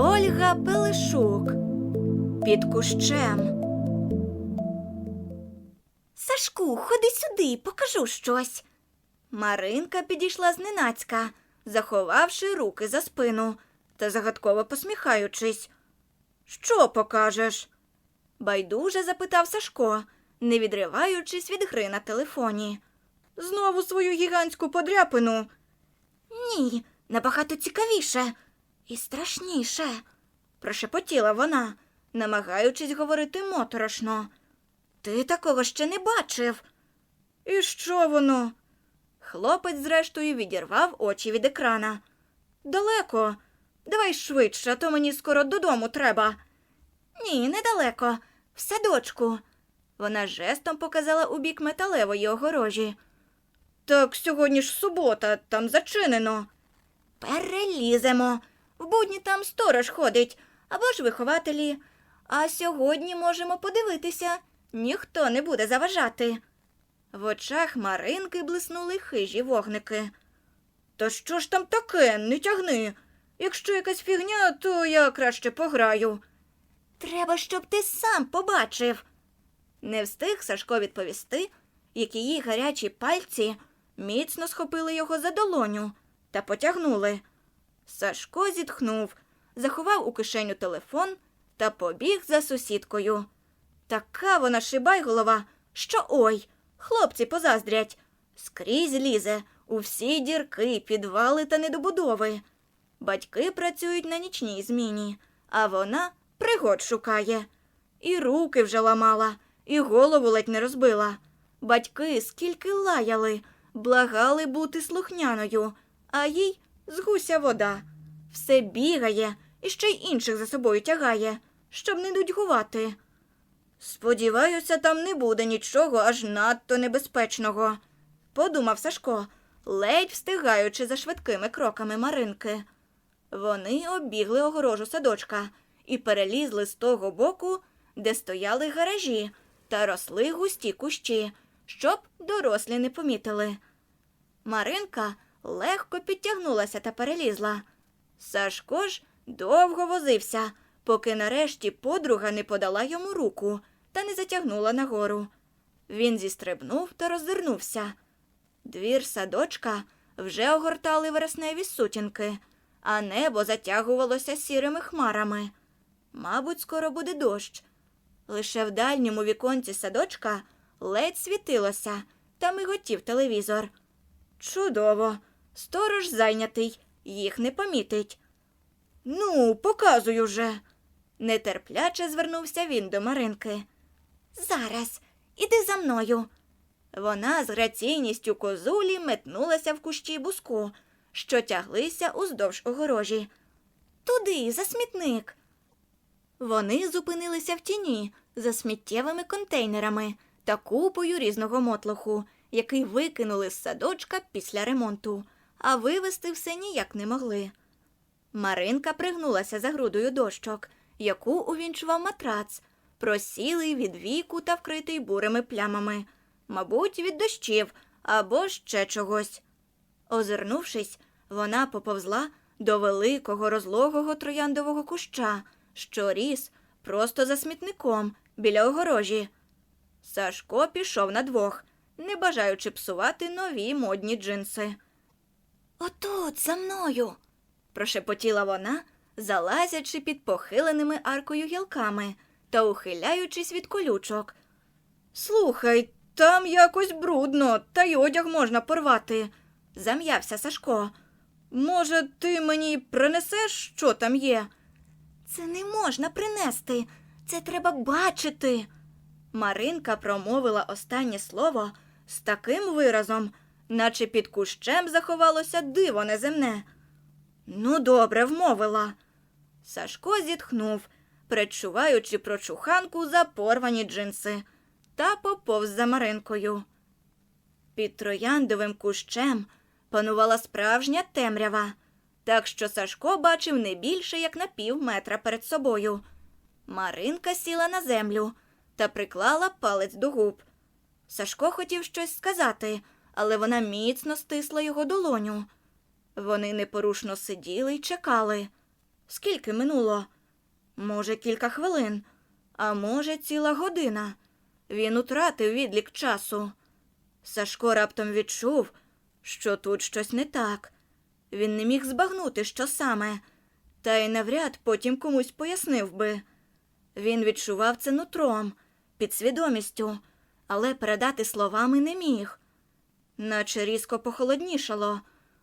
Ольга Пелешук під кущем. Сашку, ходи сюди, покажу щось. Маринка підійшла зненацька, заховавши руки за спину та загадково посміхаючись. Що покажеш? байдуже запитав Сашко, не відриваючись від гри на телефоні. Знову свою гігантську подряпину. Ні, набагато цікавіше і страшніше, прошепотіла вона, намагаючись говорити моторошно. Ти такого ще не бачив. І що воно? Хлопець, зрештою, відірвав очі від екрана. Далеко. Давай швидше, а то мені скоро додому треба. Ні, недалеко, в садочку. Вона жестом показала у бік металевої огорожі. Так сьогодні ж субота, там зачинено. Переліземо. В будні там сторож ходить, або ж вихователі. А сьогодні можемо подивитися. Ніхто не буде заважати. В очах Маринки блиснули хижі вогники. Та що ж там таке, не тягни. Якщо якась фігня, то я краще пограю. Треба, щоб ти сам побачив. Не встиг Сашко відповісти, як її гарячі пальці міцно схопили його за долоню та потягнули. Сашко зітхнув, заховав у кишеню телефон та побіг за сусідкою. Така вона шибайголова, що ой, хлопці позаздрять. Скрізь лізе у всі дірки, підвали та недобудови. Батьки працюють на нічній зміні, а вона пригод шукає. І руки вже ламала, і голову ледь не розбила. Батьки скільки лаяли, благали бути слухняною, а їй з гуся вода. Все бігає і ще й інших за собою тягає, щоб не нудьгувати. Сподіваюся, там не буде нічого аж надто небезпечного, подумав Сашко, ледь встигаючи за швидкими кроками Маринки. Вони оббігли огорожу садочка і перелізли з того боку, де стояли гаражі та росли густі кущі, щоб дорослі не помітили. Маринка легко підтягнулася та перелізла. Сашко ж довго возився, поки нарешті подруга не подала йому руку та не затягнула нагору. Він зістрибнув та роззирнувся. Двір садочка вже огортали вересневі сутінки, а небо затягувалося сірими хмарами. Мабуть, скоро буде дощ. Лише в дальньому віконці садочка ледь світилося та миготів телевізор. Чудово. Сторож зайнятий, їх не помітить. Ну, показуй уже. Нетерпляче звернувся він до Маринки. Зараз, іди за мною. Вона з граційністю козулі метнулася в кущі буску, що тяглися уздовж огорожі. Туди, за смітник. Вони зупинилися в тіні за сміттєвими контейнерами та купою різного мотлоху, який викинули з садочка після ремонту, а вивезти все ніяк не могли. Маринка пригнулася за грудою дощок, яку увінчував матрац, просілий від віку та вкритий бурими плямами, мабуть, від дощів або ще чогось. Озирнувшись, вона поповзла до великого розлогого трояндового куща, що ріс просто за смітником біля огорожі. Сашко пішов на двох, не бажаючи псувати нові модні джинси. Отут, за мною, прошепотіла вона, залазячи під похиленими аркою гілками та ухиляючись від колючок. Слухай, там якось брудно, та й одяг можна порвати, зам'явся Сашко. Може, ти мені принесеш, що там є? Це не можна принести, це треба бачити. Маринка промовила останнє слово з таким виразом, наче під кущем заховалося диво неземне. Ну, добре, вмовила. Сашко зітхнув, предчуваючи прочуханку за порвані джинси, та поповз за Маринкою. Під трояндовим кущем панувала справжня темрява, так що Сашко бачив не більше, як на пів метра перед собою. Маринка сіла на землю та приклала палець до губ. Сашко хотів щось сказати, але вона міцно стисла його долоню. Вони непорушно сиділи й чекали. Скільки минуло? Може, кілька хвилин, а може, ціла година. Він утратив відлік часу. Сашко раптом відчув, що тут щось не так. Він не міг збагнути, що саме, та й навряд потім комусь пояснив би. Він відчував це нутром, підсвідомістю, але передати словами не міг. Наче різко похолоднішало,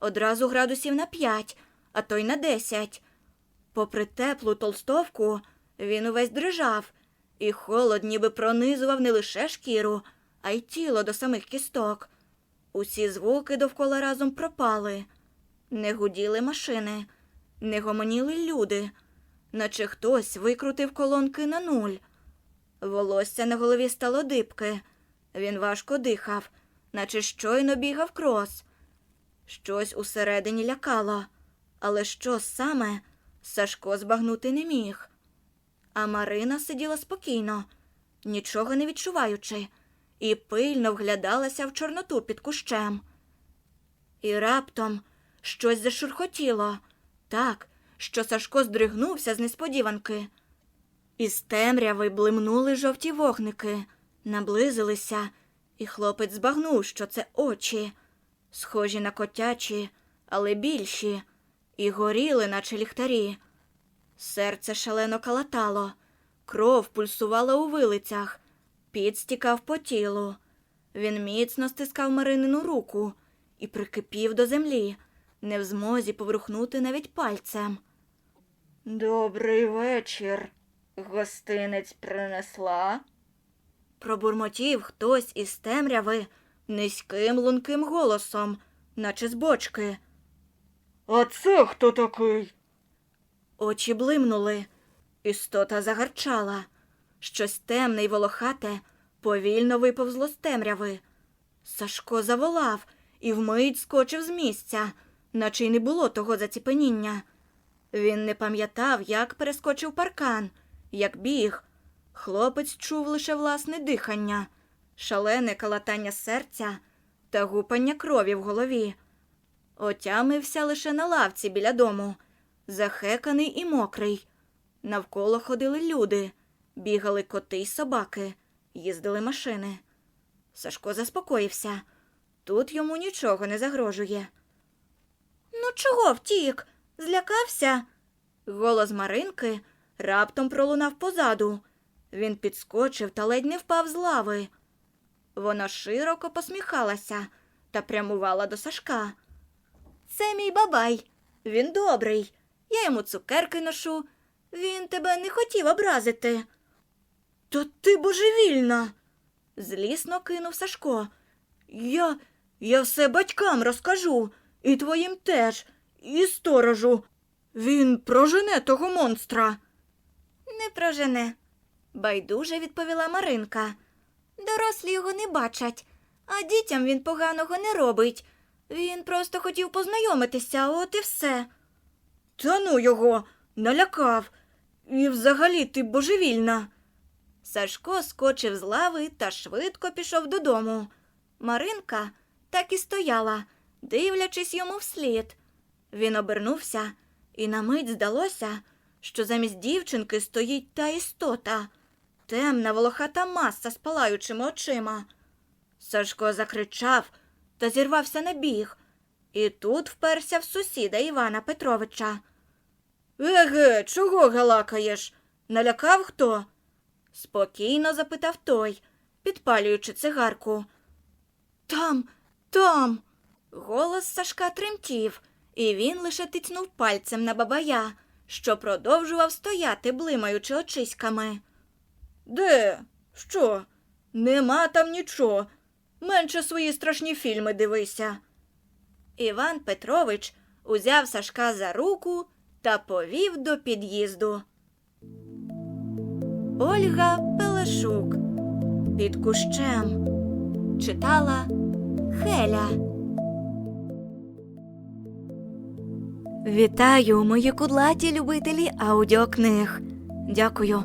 одразу градусів на п'ять, а то й на десять. Попри теплу толстовку, він увесь дрижав, і холод ніби пронизував не лише шкіру, а й тіло до самих кісток. Усі звуки довкола разом пропали. Не гуділи машини, не гомоніли люди, наче хтось викрутив колонки на нуль. Волосся на голові стало дибки. Він важко дихав, наче щойно бігав крос. Щось усередині лякало, але що саме Сашко збагнути не міг. А Марина сиділа спокійно, нічого не відчуваючи, і пильно вглядалася в чорноту під кущем. І раптом щось зашурхотіло, так, що Сашко здригнувся з несподіванки. Із темряви блимнули жовті вогники, наблизилися, і хлопець збагнув, що це очі, схожі на котячі, але більші, і горіли, наче ліхтарі. Серце шалено калатало, кров пульсувала у вилицях, піт стікав по тілу. Він міцно стискав Маринину руку і прикипів до землі, не в змозі поворухнути навіть пальцем. Добрий вечір. Гостинець принесла. Пробурмотів хтось із темряви низьким лунким голосом, наче з бочки. А це хто такий? Очі блимнули. Істота загарчала. Щось темне й волохате повільно виповзло з темряви. Сашко заволав і вмить скочив з місця, наче й не було того заціпеніння. Він не пам'ятав, як перескочив паркан, як біг. Хлопець чув лише власне дихання, шалене калатання серця та гупання крові в голові. Отямився лише на лавці біля дому, захеканий і мокрий. Навколо ходили люди, бігали коти й собаки, їздили машини. Сашко заспокоївся. Тут йому нічого не загрожує. Ну, чого втік? Злякався? Голос Маринки раптом пролунав позаду. Він підскочив та ледь не впав з лави. Вона широко посміхалася та прямувала до Сашка. Це мій бабай. Він добрий. Я йому цукерки ношу. Він тебе не хотів образити. Та ти божевільна. злісно кинув Сашко. Я. я все батькам розкажу, і твоїм теж, і сторожу. Він прожене того монстра. Не прожене, байдуже відповіла Маринка. Дорослі його не бачать, а дітям він поганого не робить. Він просто хотів познайомитися, от і все. Та ну його налякав. І взагалі ти божевільна. Сашко скочив з лави та швидко пішов додому. Маринка так і стояла, дивлячись йому вслід. Він обернувся, і на мить здалося, що замість дівчинки стоїть та істота, темна волохата маса з палаючими очима. Сашко закричав та зірвався на біг, і тут вперся в сусіда Івана Петровича. Еге, чого галакаєш? Налякав хто? спокійно запитав той, підпалюючи цигарку. Там, там. Голос Сашка тремтів, і він лише тицнув пальцем на бабая, що продовжував стояти, блимаючи очиськами. Де? Що? Нема там нічого. Менше свої страшні фільми дивися. Іван Петрович узяв Сашка за руку та повів до під'їзду. Ольга Пелешук під кущем читала Хеля. Вітаю, мої кудлаті любителі аудіокниг. Дякую